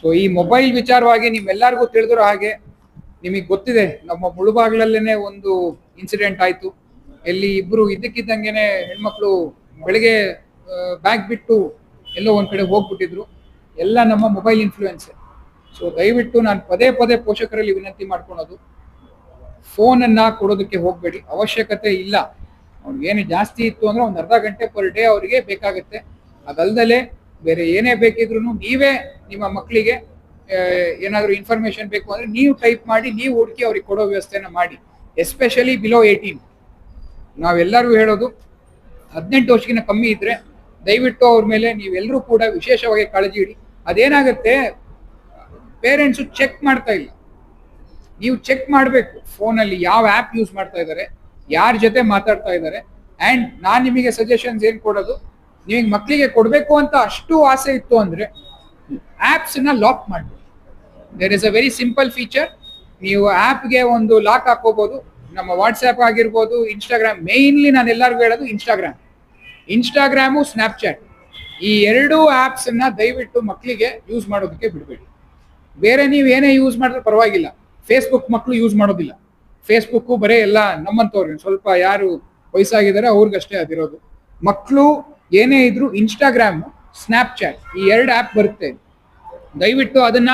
So ಈ mobile ವಿಚಾರವಾಗಿ ನಿಮ್ಮೆಲ್ಲರಿಗೂ ತಿಳಿದಿರೋ ಹಾಗೆ ನಿಮಗೆ ಗೊತ್ತಿದೆ, ನಮ್ಮ ಮುಳುಬಾಗ್ಲಲ್ಲೇನೆ ಒಂದು ಇನ್ಸಿಡೆಂಟ್ ಆಯಿತು. ಎಲ್ಲಿ ಇಬ್ರು ಇದ್ದಕ್ಕಿದ್ದಂಗೆನೆ ಹೆಣ್ಮಕ್ಳು ಬೆಳಿಗ್ಗೆ ಬ್ಯಾಗ್ ಬಿಟ್ಟು ಎಲ್ಲೋ ಒಂದು ಕಡೆ ಹೋಗ್ಬಿಟ್ಟಿದ್ರು. ಎಲ್ಲ ನಮ್ಮ ಮೊಬೈಲ್ ಇನ್ಫ್ಲೂಯೆನ್ಸ್ ಸೊ ದಯವಿಟ್ಟು ನಾನು ಪದೇ ಪದೇ ಪೋಷಕರಲ್ಲಿ ವಿನಂತಿ ಮಾಡ್ಕೊಳೋದು. ಫೋನ್ ಅನ್ನ ಕೊಡೋದಕ್ಕೆ ಹೋಗಬೇಡಿ. ಅವಶ್ಯಕತೆ ಇಲ್ಲ. ಅವ್ರಿಗೆ ಏನು ಜಾಸ್ತಿ ಇತ್ತು ಅಂದ್ರೆ ಒಂದು ಅರ್ಧ ಗಂಟೆ ಪರ್ ಡೇ ಅವರಿಗೆ ಬೇಕಾಗುತ್ತೆ. ಅದಲ್ದಲೆ ಬೇರೆ ಏನೇ ಬೇಕಿದ್ರು ನೀವೇ ನಿಮ್ಮ ಮಕ್ಕಳಿಗೆ ಏನಾದರೂ ಇನ್ಫಾರ್ಮೇಶನ್ ಬೇಕು ಅಂದರೆ ನೀವು ಟೈಪ್ ಮಾಡಿ, ನೀವು ಹುಡುಕಿ ಅವ್ರಿಗೆ ಕೊಡೋ ವ್ಯವಸ್ಥೆನ ಮಾಡಿ. ಎಸ್ಪೆಷಲಿ ಬಿಲೋ ಏಯ್ಟೀನ್ ನಾವೆಲ್ಲರೂ ಹೇಳೋದು, ಹದಿನೆಂಟು ವರ್ಷಕ್ಕಿಂತ ಕಮ್ಮಿ ಇದ್ದರೆ ದಯವಿಟ್ಟು ಅವ್ರ ಮೇಲೆ ನೀವೆಲ್ಲರೂ ಕೂಡ ವಿಶೇಷವಾಗಿ ಕಾಳಜಿ ಇಡಿ. ಅದೇನಾಗುತ್ತೆ ಪೇರೆಂಟ್ಸು ಚೆಕ್ ಮಾಡ್ತಾ ಇಲ್ಲ. ನೀವು ಚೆಕ್ ಮಾಡಬೇಕು ಫೋನಲ್ಲಿ ಯಾವ ಆ್ಯಪ್ ಯೂಸ್ ಮಾಡ್ತಾ ಇದ್ದಾರೆ, ಯಾರ ಜೊತೆ ಮಾತಾಡ್ತಾ ಇದ್ದಾರೆ ಆ್ಯಂಡ್ ನಾನು ನಿಮಗೆ ಸಜೆಷನ್ಸ್ ಏನು ಕೊಡೋದು ನಿಮಗೆ ಮಕ್ಕಳಿಗೆ ಕೊಡಬೇಕು ಅಂತ ಅಷ್ಟು ಆಸೆ ಇತ್ತು ಅಂದರೆ ಆ್ಯಪ್ಸನ್ನ ಲಾಕ್ ಮಾಡಬೇಕು there is a very simple feature ನೀವು ಆ್ಯಪ್ಗೆ ಒಂದು ಲಾಕ್ ಹಾಕೋಬೋದು. ನಮ್ಮ ವಾಟ್ಸ್ಆ್ಯಪ್ ಆಗಿರ್ಬೋದು ಇನ್ಸ್ಟಾಗ್ರಾಮ್ ಮೇಯ್ನ್ಲಿ ನಾನು ಎಲ್ಲರಿಗೂ ಹೇಳೋದು ಇನ್ಸ್ಟಾಗ್ರಾಮ್ ಇನ್ಸ್ಟಾಗ್ರಾಮು ಸ್ನ್ಯಾಪ್ಚಾಟ್ ಈ ಎರಡೂ ಆ್ಯಪ್ಸನ್ನ ದಯವಿಟ್ಟು ಮಕ್ಕಳಿಗೆ ಯೂಸ್ ಮಾಡೋದಕ್ಕೆ ಬಿಡಬೇಡಿ. ಬೇರೆ ನೀವು ಏನೇ ಯೂಸ್ ಮಾಡಿದ್ರೆ ಪರವಾಗಿಲ್ಲ. ಫೇಸ್ಬುಕ್ ಮಕ್ಕಳು ಯೂಸ್ ಮಾಡೋದಿಲ್ಲ. ಫೇಸ್ಬುಕ್ಕು ಬರೀ ಎಲ್ಲ ನಮ್ಮಂಥವ್ರಿಗೆ ಸ್ವಲ್ಪ ಯಾರು ವಯಸ್ಸಾಗಿದ್ದಾರೆ ಅವ್ರಿಗಷ್ಟೇ ಅದಿರೋದು. ಮಕ್ಕಳು ಏನೇ ಇದ್ರು ಇನ್ಸ್ಟಾಗ್ರಾಮ್ ಸ್ನ್ಯಾಪ್ಚಾಟ್ ಈ ಎರಡು ಆ್ಯಪ್ ಬರುತ್ತೆ. ದಯವಿಟ್ಟು ಅದನ್ನ